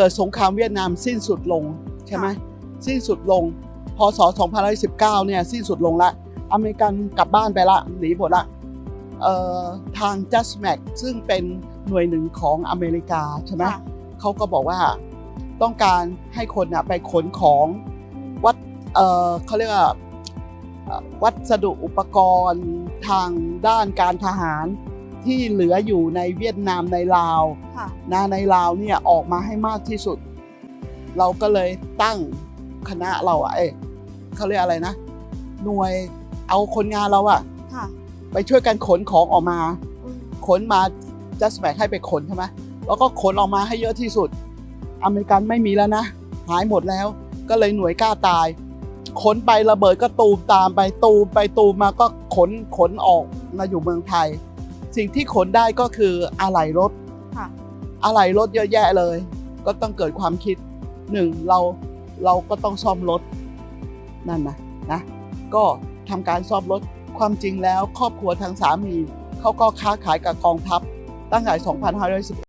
เกิดสงครามเวียดนามสิ้นสุดลงใช่ไหมสิ้นสุดลงพศ2019เนี่ยสิ้นสุดลงละอเมริกันกลับบ้านไปละหนีหมดละเอ่อทาง Just Mac ซึ่งเป็นหน่วยหนึ่งของอเมริกาใช่ไหมค่ะเขาก็บอกว่าต้องการให้คนน่ะไปขนของวัดเอ่อเขาเรียกว่าเอ่อวัสดุอุปกรณ์ทางด้านการทหาร ที่เหลืออยู่ในเวียดนามในลาวค่ะนะในลาวเนี่ยออกมาให้มากที่สุด เราก็เลยตั้งคณะเราอะเอ้ยเขาเรียกอะไรนะ หน่วยเอาคนงานเราอะค่ะไปช่วยกันขนของออกมาอืมขนมาจัสแบกให้ไปขนใช่ไหมแล้วก็ขนออกมาให้เยอะที่สุด อเมริกันไม่มีแล้วนะ หายหมดแล้ว ก็เลยหน่วยกล้าตาย ขนไประเบิดก็ตูมตามไปตูมไปตูมมาก็ขนขนออกมาอยู่เมืองไทย สิ่งที่ขนได้ก็คืออะไหล่รถค่ะ อะไหล่รถเยอะแยะเลย ก็ต้องเกิดความคิดหนึ่งเราเราก็ต้องซ่อมรถนั่นนะนะก็ทำการซ่อมรถความจริงแล้ว ครอบครัวทางสามีเขาก็ค้าขายกับกองทัพตั้งแต่ 2511